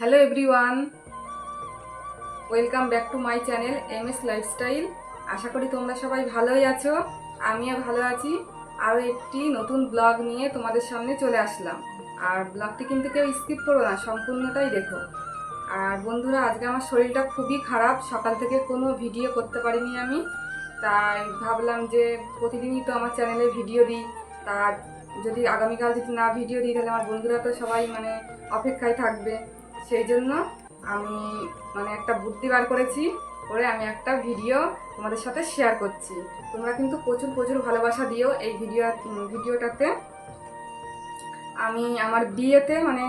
Hello everyone, welcome back to my channel M S lifestyle. আশা করি তোমরা সবাই ভালোই আছো, আমিও ভালো আছি। আরও একটি নতুন ব্লগ নিয়ে তোমাদের সামনে চলে আসলাম। আর ব্লগটি কিন্তু কেউ স্কিপ করো না, সম্পূর্ণটাই দেখো। আর বন্ধুরা, আজকে আমার শরীরটা খুবই খারাপ, সকাল থেকে কোনো ভিডিও করতে পারিনি আমি। তাই ভাবলাম যে প্রতিদিনই তো আমার চ্যানেলে ভিডিও দিই। তার যদি আগামীকাল যদি না ভিডিও দিই, তাহলে আমার বন্ধুরা তো সবাই মানে অপেক্ষায় থাকবে। সেই জন্য আমি মানে একটা বুদ্ধি বার করেছি করে আমি একটা ভিডিও তোমাদের সাথে শেয়ার করছি। তোমরা কিন্তু প্রচুর প্রচুর ভালোবাসা দিও এই ভিডিও ভিডিওটাতে। আমি আমার বিয়েতে মানে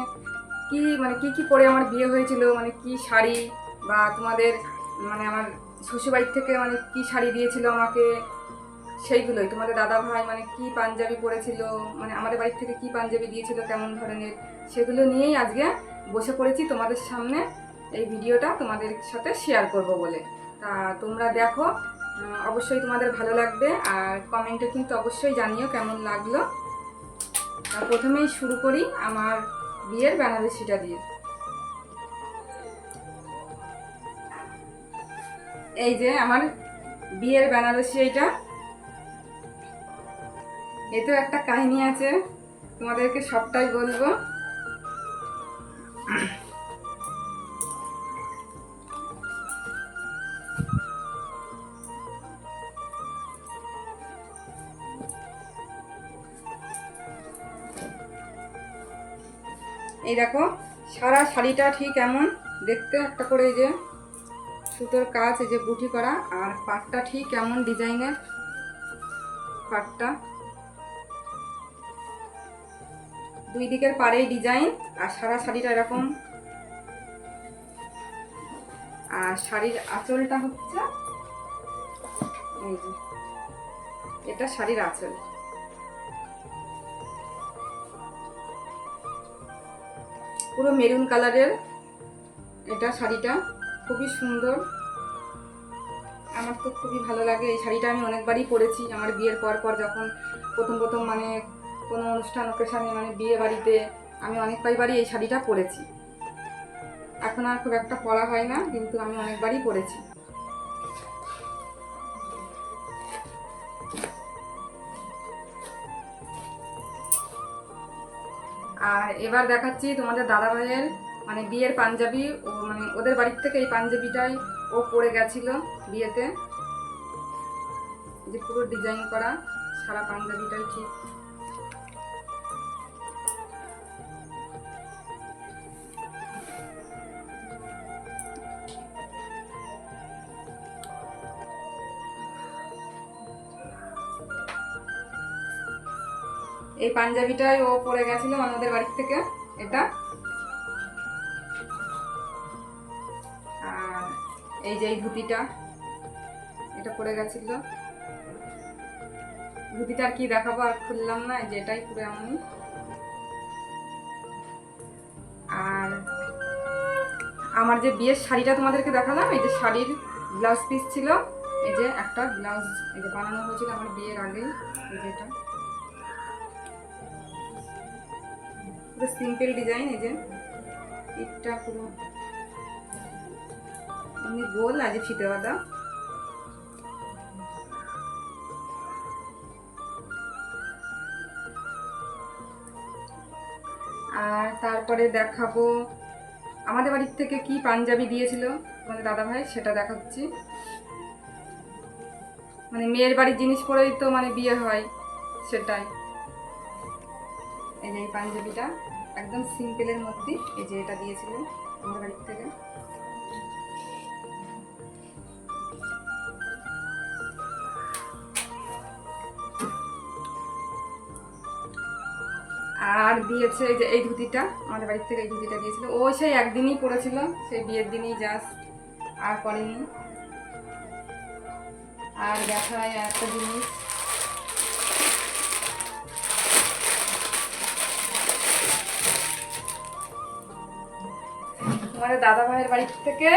কি মানে কি কি পরে আমার বিয়ে হয়েছিল মানে কি শাড়ি বা তোমাদের মানে আমার শ্বশুরবাড়ির থেকে মানে কি শাড়ি দিয়েছিল আমাকে, সেইগুলোই। তোমাদের দাদা ভাই মানে কি পাঞ্জাবি পরেছিল মানে আমাদের বাড়ির থেকে কি পাঞ্জাবি দিয়েছিল কেমন ধরনের, সেগুলো নিয়েই আজকে বসে পড়েছি তোমাদের সামনে এই ভিডিওটা তোমাদের সাথে শেয়ার করব বলে। তা তোমরা দেখো অবশ্যই তোমাদের ভালো লাগবে আর কমেন্টে কিন্তু অবশ্যই জানিও কেমন লাগল। প্রথমেই শুরু করি আমার বিয়ের বেনারসিটা দিয়ে। এই যে আমার বিয়ের বেনারসি এইটা। এতেও একটা কাহিনী আছে, তোমাদেরকে সবটাই বলব। এই দেখো, সারা শাড়িটা ঠিক এমন। দেখতে একটা করে এই যে সুতোর কাজ, এই যে বুটি করা, আর পাটটা ঠিক এমন ডিজাইনের পাটটা। দুই দিকের পাড়েই ডিজাইন, আর সারা শাড়িটা এরকম। আর শাড়ির আঁচলটা হচ্ছে, এই যে, এটা শাড়ির আঁচল। পুরো মেরুন কালারের এটা শাড়িটা। খুবই সুন্দর। আমার তো খুবই ভালো লাগে। এই শাড়িটা আমি অনেকবারই পরেছি আমার বিয়ের পর পর যখন প্রথম প্রথম মানে কোনো অনুষ্ঠান অকেশানে মানে বিয়ে বাড়িতে আমি অনেক পাইবারই এই শাড়িটা পরেছি। এখন আর খুব একটা পরা হয় না, কিন্তু আমি অনেকবারই পরেছি। আর এবার দেখাচ্ছি তোমাদের দাদা ভাইয়ের মানে বিয়ের পাঞ্জাবি, ও মানে ওদের বাড়ির থেকে এই পাঞ্জাবিটাই ও পরে গেছিল বিয়েতে। যে পুরো ডিজাইন করা সারা পাঞ্জাবিটাই ঠিক। এই পাঞ্জাবিটাই ও পরে গেছিল আমাদের বাড়ি থেকে, এটা। আর এই যে এই ধুতিটা, এটা পরে গেছিল। ধুতিটা আর কি দেখাবো আর খুললাম না, এই যে এটাই পুরো এমনই আর আমার যে বিয়ের শাড়িটা তোমাদেরকে দেখালাম, এই যে শাড়ির ব্লাউজ পিস ছিল, এই যে একটা ব্লাউজ, এই যে বানানো হয়েছিল আমার বিয়ের আগেই, এই যে পুরো সিম্পল ডিজাইন এই যে। পিঠটা পুরো। এমনি গোল আছে ফিতে বাঁধা আর তারপরে দেখাবো, আমাদের বাড়ির থেকে কি পাঞ্জাবি দিয়েছিল আমাদের দাদা ভাই সেটা দেখাচ্ছি। মানে মেয়ের বাড়ির জিনিস পরেই তো মানে বিয়ে হয় সেটাই। এই যে এই পাঞ্জাবিটা একদম সিম্পলের মধ্যে, এই যে এটা দিয়েছিলেন আমাদের বাড়ির থেকে। আর দিয়েছে যে এই ধুতিটা, আমাদের বাড়ির থেকে এই ধুতিটা দিয়েছিল। ও সেই একদিনই পরেছিল, সেই বিয়ের দিনই জাস্ট আর পরেনি। আর দেখায় একটা জিনিস তোমাদের দাদা ভাইয়ের বাড়ির থেকে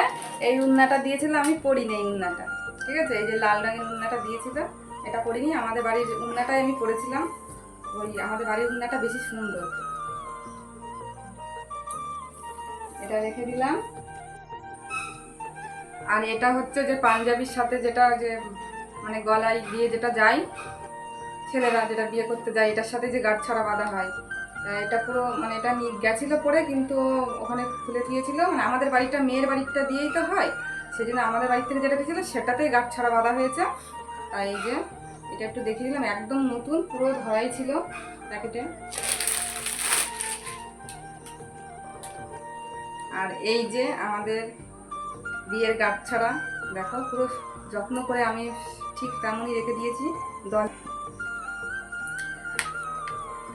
এই উন্নাটা দিয়েছিল, আমি পরিনি এই উন্নাটা। ঠিক আছে? এই যে লাল রঙের উন্নাটা দিয়েছিল, এটা পরিনি আমাদের বাড়ির উন্নাটাই আমি পরেছিলাম ওই আমাদের বাড়ির উন্নাটা বেশি সুন্দর। এটা রেখে দিলাম। আর এটা হচ্ছে যে পাঞ্জাবির সাথে যেটা যে মানে গলায় দিয়ে যেটা যায়, ছেলেরা যেটা বিয়ে করতে যায়, এটার সাথে যে গাঁট ছাড়া বাঁধা হয়। এটা পুরো মানে এটা গেছিল পরে কিন্তু ওখানে খুলে দিয়েছিল। মানে আমাদের বাড়িটা মেয়ের বাড়িটা দিয়েই তো হয়। সেই জন্য আমাদের বাড়ি থেকে যেটা গেছিল সেটাতেই গাছ ছাড়া বাঁধা হয়েছে। তাই যে, এটা একটু দেখিয়ে দিলাম, একদম নতুন, পুরো ধরাই ছিল প্যাকেটে। আর এই যে আমাদের বিয়ের গাছ ছাড়া, দেখো পুরো যত্ন করে আমি ঠিক তেমনই রেখে দিয়েছি। দল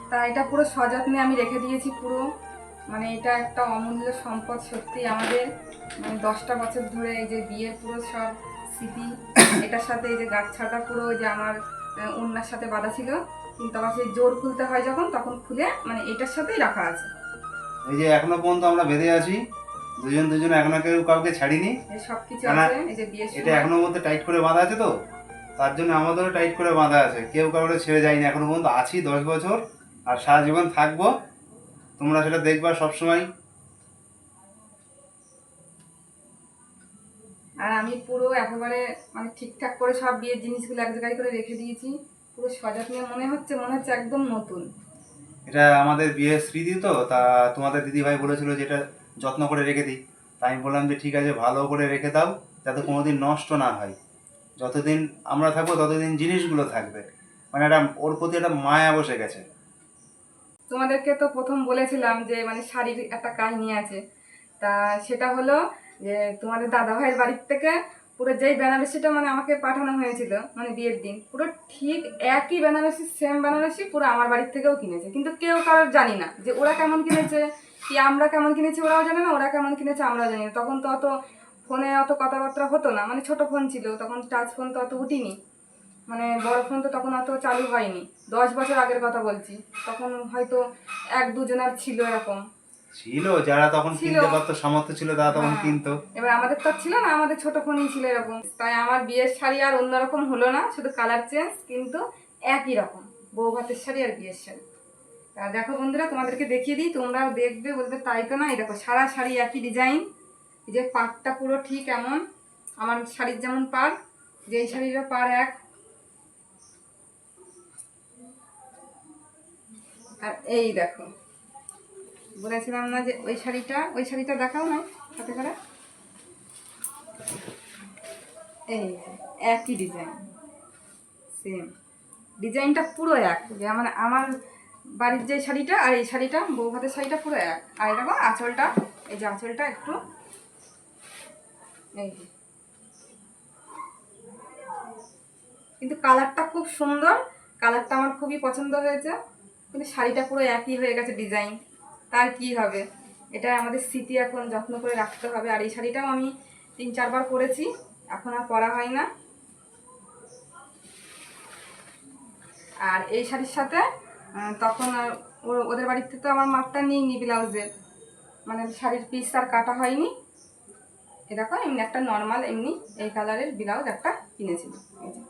তা এটা পুরো সযত্নে আমি রেখে দিয়েছি পুরো। মানে এটা একটা অমূল্য সম্পদ সত্যি আমাদের। মানে দশটা বছর ধরে এই যে বিয়ের পুরো সব স্মৃতি এটার সাথে এই যে গাছ ছাটা পুরো যে আমার ওড়নার সাথে বাঁধা ছিল। কিন্তু আবার সেই জোর খুলতে হয় যখন তখন খুলে মানে এটার সাথেই রাখা আছে। এই যে এখনও পর্যন্ত আমরা বেঁধে আছি দুজন দুজন এখনও কেউ কাউকে ছাড়িনি। এই সব কিছু না, না, আছে এই যে বিয়ের এটা এখনও মধ্যে টাইট করে বাঁধা আছে তো? তার জন্য আমাদেরও টাইট করে বাঁধা আছে। কেউ কাউকে ছেড়ে যায়নি এখনও পর্যন্ত। আছি দশ বছর। আর সারা জীবন থাকব। তোমরা সেটা দেখবা সবসময়। আর আমি পুরো একেবারে মানে ঠিকঠাক করে সব বিয়ের জিনিসগুলো এক জায়গায় করে রেখে দিয়েছি। পুরো সযত্নে মনে হচ্ছে মনে হচ্ছে একদম নতুন। এটা আমাদের বিয়ের স্মৃতি তো তা তোমাদের দিদিভাই বলেছিল যে এটা যত্ন করে রেখে দিই। তাই আমি বললাম যে ঠিক আছে ভালো করে রেখে দাও যাতে কোনোদিন নষ্ট না হয়। যতদিন আমরা থাকব ততদিন জিনিসগুলো থাকবে। মানে একটা ওর প্রতি একটা মায়া বসে গেছে। তোমাদেরকে তো প্রথম বলেছিলাম যে মানে শাড়ির একটা কাহিনী আছে। তা সেটা হলো যে, তোমাদের দাদা ভাইয়ের বাড়ির থেকে পুরো যেই বেনারসিটা মানে আমাকে পাঠানো হয়েছিল মানে বিয়ের দিন, পুরো ঠিক একই বেনারসি সেম বেনারসি পুরো আমার বাড়ির থেকেও কিনেছে। কিন্তু কেউ কারোর জানি না যে, ওরা কেমন কিনেছে, কি আমরা কেমন কিনেছি ওরাও জানে না, ওরা কেমন কিনেছে আমরাও জানি না। তখন তো অত ফোনে অত কথাবার্তা হতো না মানে ছোট ফোন ছিল, তখন টাচ ফোন তো অত উঠিনি। মানে বড় ফোন তো তখন অত চালু হয়নি। দশ বছর আগের কথা বলছি। তখন হয়তো এক দুজনের ছিল এরকম। ছিল যারা তখন। কিনতে পারতো সামর্থ্য ছিল তারা তখন হ্যাঁ। কিনতো। এবার আমাদের তো আর ছিল না আমাদের ছোট ফোনই ছিল এরকম। তাই আমার বিয়ের শাড়ি আর অন্যরকম হলো না শুধু কালার চেঞ্জ কিন্তু একই রকম। বউ ভাতের শাড়ি আর বিয়ের শাড়ি। তা দেখো বন্ধুরা তোমাদেরকে দেখিয়ে দিই তোমরাও দেখবে বলবে তাই তো না। এই দেখো সারা শাড়ি একই ডিজাইন এই যে পাটটা পুরো ঠিক এমন। আমার শাড়ির যেমন পার যে এই শাড়িরও পার এক। আর এই দেখো। বলেছিলাম না যে ওই শাড়িটা ওই শাড়িটা দেখাও না হাতে করে। এই একই ডিজাইন সেম ডিজাইনটা পুরো এক মানে আমার বাড়ির যে শাড়িটা আর এই শাড়িটা বউ হাতের শাড়িটা পুরো এক। আর দেখো আঁচলটা, এই যে আঁচলটা একটু, এই কিন্তু কালারটা খুব সুন্দর, কালারটা আমার খুবই পছন্দ হয়েছে। কিন্তু শাড়িটা পুরো একই হয়ে গেছে ডিজাইন তার কি হবে? এটা আমাদের স্মৃতি এখন যত্ন করে রাখতে হবে। আর এই শাড়িটাও আমি তিন, চারবার পরেছি। এখন আর পরা হয় না। আর এই শাড়ির সাথে তখন ওদের বাড়িতে তো আমার মাপটা নিইনি ব্লাউজের মানে শাড়ির পিস আর কাটা হয়নি। এরকম এমনি একটা নর্মাল এমনি এই কালারের ব্লাউজ একটা কিনেছিল এই যে।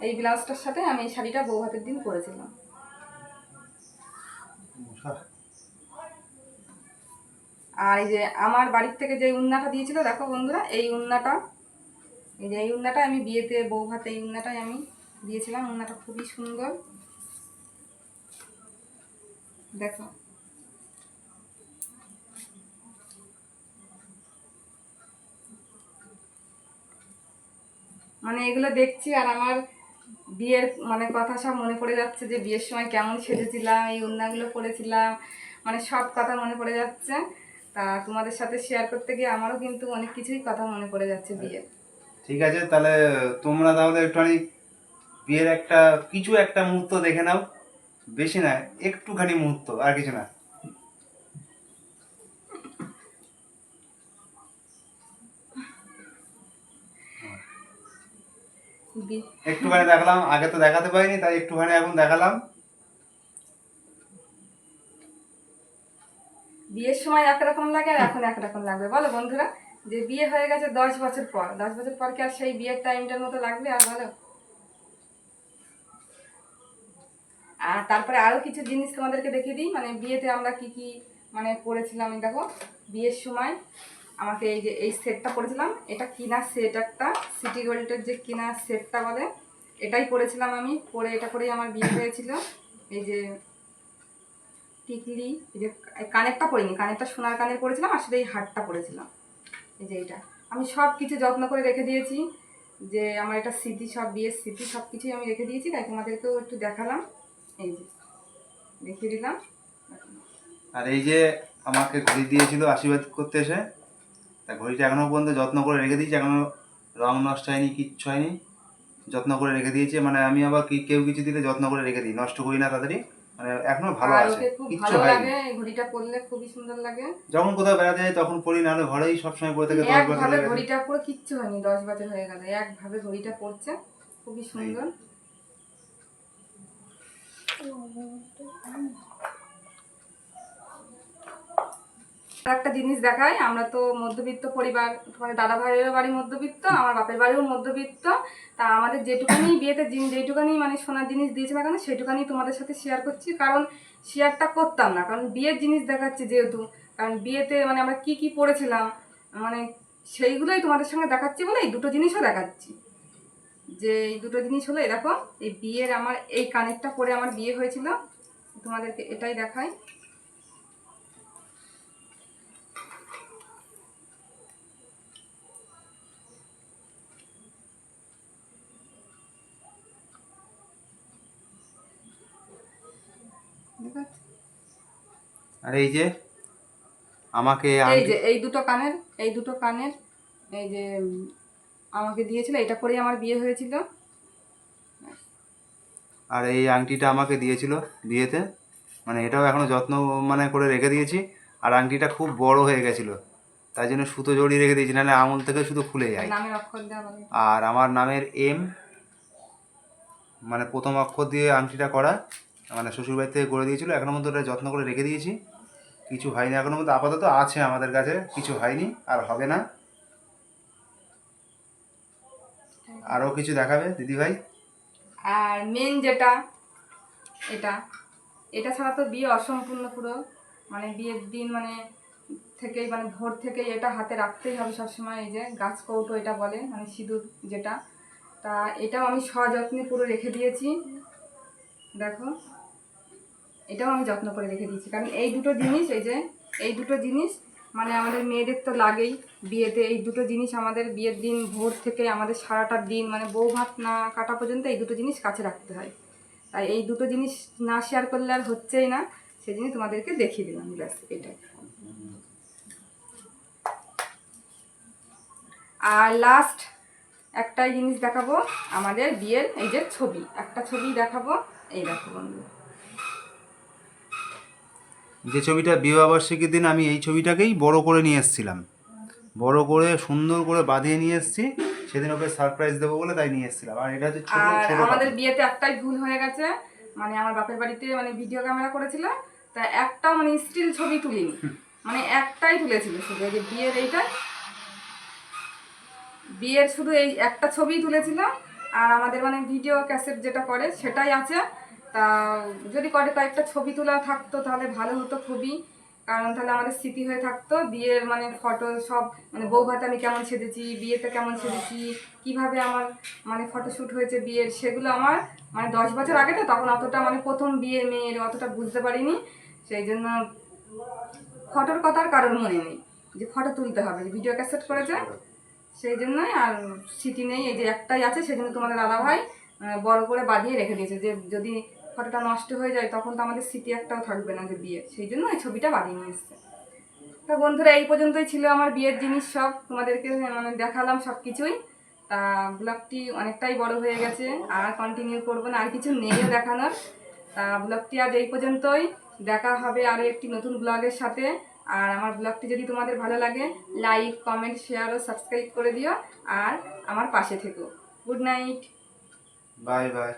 এই ব্লাউজটার সাথে আমি এই শাড়িটা বউ হাতের দিন পরেছিলাম। আর এই যে আমার বাড়ির থেকে যে উন্নাটা দিয়েছিল দেখো বন্ধুরা এই উন্নাটা এই যে এই উন্নাটা আমি বিয়েতে বউ ভাতে এই উন্নাটাই আমি দিয়েছিলাম। উন্নাটা খুবই সুন্দর। দেখো। মানে এগুলো দেখছি আর আমার বিয়ের মানে কথা সব মনে পড়ে যাচ্ছে যে বিয়ের সময় কেমন সেজেছিলাম, এই উন্নাগুলো পরেছিলাম মানে সব কথা মনে পড়ে যাচ্ছে। তা তোমাদের সাথে শেয়ার করতে গিয়ে আমারও কিন্তু অনেক কিছুই কথা মনে পড়ে যাচ্ছে বিয়ের ঠিক আছে, তাহলে তোমরা তাহলে একটুখানি বিয়ের একটা, কিছু একটা মুহূর্ত দেখে নাও। বেশি না, একটুখানি মুহূর্ত, আর কিছু না। একটুখানি দেখালাম আগে তো দেখাতে পারিনি তাই একটুখানি এখন দেখালাম। বিয়ের সময় একরকম লাগে আর এখন একরকম লাগবে। বলো বন্ধুরা যে বিয়ে হয়ে গেছে দশ বছর পর। দশ বছর পর কি আর সেই বিয়ের টাইমটার মতো লাগবে আর বলো? আর তারপরে আরও কিছু জিনিস তোমাদেরকে দেখিয়ে দিই। মানে বিয়েতে আমরা কি কি মানে পড়েছিলাম দেখো বিয়ের সময়। আমাকে এই যে, এই সেটটা পরেছিলাম এটা কিনা সেট একটা সিটি গোল্ডের যে কিনা সেটটা বলে, এটাই পরেছিলাম আমি পরে এটা করেই আমার বিয়ে হয়েছিল। এই যে, টিকলি, এই যে কানেরটা পরিনি কানেরটা সোনার কানের পরেছিলাম আর শুধু এই হারটা পরেছিলাম এই যে এটা আমি সব কিছু যত্ন করে রেখে দিয়েছি, যে আমার এটা স্মৃতি সব, বিয়ের স্মৃতি সব কিছুই আমি রেখে দিয়েছি, তাই তোমাদেরকেও একটু দেখালাম। এই যে, দেখিয়ে দিলাম। আর এই যে আমাকে ঘড়ি দিয়েছিল আশীর্বাদ করতে এসে তা ঘড়িটা এখনও পর্যন্ত যত্ন করে রেখে দিয়েছি এখনও রং নষ্ট হয়নি কিচ্ছু হয়নি। যত্ন করে রেখে দিয়েছি মানে আমি আবার কি কেউ কিছু দিলে যত্ন করে রেখে দিই নষ্ট করি না তাড়াতাড়ি মানে এখনও ভালো আছে কিচ্ছু ভালো হয়নি। লাগে ঘড়িটা পরলে খুবই সুন্দর লাগে। যখন কোথাও বেড়াতে যাই তখন পড়ি নাহলে ঘরেই সবসময় পরে থাকে দশ বছর ঘড়িটা পুরো কিচ্ছু হয়নি দশ বছর হয়ে গেল একভাবে ঘড়িটা পড়ছে খুবই সুন্দর আর একটা জিনিস দেখাই আমরা তো মধ্যবিত্ত পরিবার তোমার দাদা ভাইয়েরও বাড়ি মধ্যবিত্ত আমার বাপের বাড়িও মধ্যবিত্ত। তা আমাদের যেটুকানি বিয়েতে জিন- যেটুকানি মানে সোনার জিনিস দিয়েছে না কেন সেটুকানি তোমাদের সাথে শেয়ার করছি কারণ শেয়ারটা করতাম না। কারণ বিয়ের জিনিস দেখাচ্ছে যেহেতু কারণ বিয়েতে মানে আমরা কি কি পড়েছিলাম মানে সেইগুলোই তোমাদের সঙ্গে দেখাচ্ছি বলে এই দুটো জিনিসও দেখাচ্ছি। যে এই দুটো জিনিস হলো এরকম এই বিয়ের আমার এই কানেরটা পরে আমার বিয়ে হয়েছিল তোমাদেরকে এটাই দেখাই দেখাচ্ছি? আর এই যে আমাকে এই যে এই দুটো কানের এই দুটো কানের এই যে আমাকে দিয়েছিল এটা করেই আমার বিয়ে হয়েছিল। আর এই আংটিটা আমাকে দিয়েছিল বিয়েতে মানে এটাও এখনও যত্ন মানে করে রেখে দিয়েছি আর আংটিটা খুব বড় হয়ে গেছিল তাই জন্য সুতো জড়িয়ে রেখে দিয়েছি নাহলে আঙুল থেকে শুধু খুলে যায়। বলে আর আমার নামের এম মানে প্রথম অক্ষর দিয়ে আংটিটা করা মানে শ্বশুরবাড়ি থেকে করে দিয়েছিল এখনও মধ্যে ওটা যত্ন করে রেখে দিয়েছি। কিছু হয়নি এখনও মধ্যে আপাতত আছে আমাদের কাছে, কিছু হয়নি, আর হবে না। আরও কিছু দেখাবে দিদিভাই? আর মেন যেটা, এটা এটা ছাড়া তো বিয়ে অসম্পূর্ণ পুরো। মানে বিয়ের দিন মানে থেকেই মানে ভোর থেকেই এটা হাতে রাখতেই হবে সবসময়, এই যে গাছ কৌটো এটা বলে মানে সিঁদুর যেটা। তা এটাও আমি সযত্নে পুরো রেখে দিয়েছি। দেখো। এটাও আমি যত্ন করে রেখে দিয়েছি কারণ এই দুটো জিনিস, এই যে, এই দুটো জিনিস মানে আমাদের মেয়েদের তো লাগেই বিয়েতে। এই দুটো জিনিস আমাদের বিয়ের দিন, ভোর থেকে আমাদের সারাটা দিন মানে বউ ভাত না কাটা পর্যন্ত এই দুটো জিনিস কাছে রাখতে হয়। তাই এই দুটো জিনিস না শেয়ার করলে আর হচ্ছেই না। সেই জন্য তোমাদেরকে দেখিয়ে দিলাম, ব্যাস, এটাই। আর লাস্ট একটাই জিনিস দেখাবো, আমাদের বিয়ের এই যে ছবি। একটা ছবি দেখাবো, এই দেখো বন্ধু যে ছবিটা বিবাহবার্ষিকীর দিন আমি এই ছবিটাকেই বড় করে নিয়ে এসেছিলাম। বড় করে সুন্দর করে বাঁধিয়ে নিয়ে এসেছি। সেদিন ওকে সারপ্রাইজ দেবো বলে তাই নিয়ে এসেছিলাম। আর এটা হচ্ছে ছোট ছোট আমাদের বিয়েতে একটাই ভুল হয়ে গেছে। মানে আমার বাপের বাড়িতে মানে ভিডিও ক্যামেরা করেছিল তা একটা মানে স্টিল ছবি তুলিনি। মানে একটাই তুলেছিল শুধু। যে বিয়ের এইটা বিয়ের শুধু এই একটা ছবি তুলেছিল। আর আমাদের মানে ভিডিও ক্যাসেট যেটা করে সেটাই আছে। তা যদি করে কয়েকটা ছবি তোলা থাকতো তাহলে ভালো হতো খুবই। কারণ তাহলে আমাদের স্মৃতি হয়ে থাকতো। বিয়ের মানে ফটো সব মানে বউ ভাতে আমি কেমন সেজেছি, বিয়েতে কেমন সেজেছি, কীভাবে আমার মানে ফটোশ্যুট হয়েছে বিয়ের, সেগুলো আমার মানে দশ বছর আগে তো, তখন অতটা মানে প্রথম বিয়ে মেয়ের অতটা বুঝতে পারিনি। সেই জন্য ফটোর কথার কারণ মনে নেই, যে ফটো তুলতে হবে ভিডিও ক্যাসেট করেছে। সেই জন্যই আর স্মৃতি নেই, এই যে একটাই আছে, সেজন্য তোমাদের দাদা ভাই বড় করে বাঁধিয়ে রেখে দিয়েছে, যে যদি ফটোটা নষ্ট হয়ে যায়, তখন তো আমাদের স্মৃতি একটাও থাকবে না যে বিয়ে। সেই জন্য এই ছবিটা বাঁধিয়ে নিয়ে এসছে। তো বন্ধুরা, এই পর্যন্তই ছিল আমার বিয়ের জিনিস সব। তোমাদেরকে মানে দেখালাম সব কিছুই তা ব্লগটি অনেকটাই বড় হয়ে গেছে, আর কন্টিনিউ করব না, আর কিছু নেইও দেখানোর। তা ব্লগটি আজ এই পর্যন্তই। দেখা হবে আরও একটি নতুন ব্লগের সাথে। আর আমার ব্লগটি যদি তোমাদের ভালো লাগে লাইক কমেন্ট শেয়ার ও সাবস্ক্রাইব করে দিও। আর আমার পাশে থেকো। Good night bye bye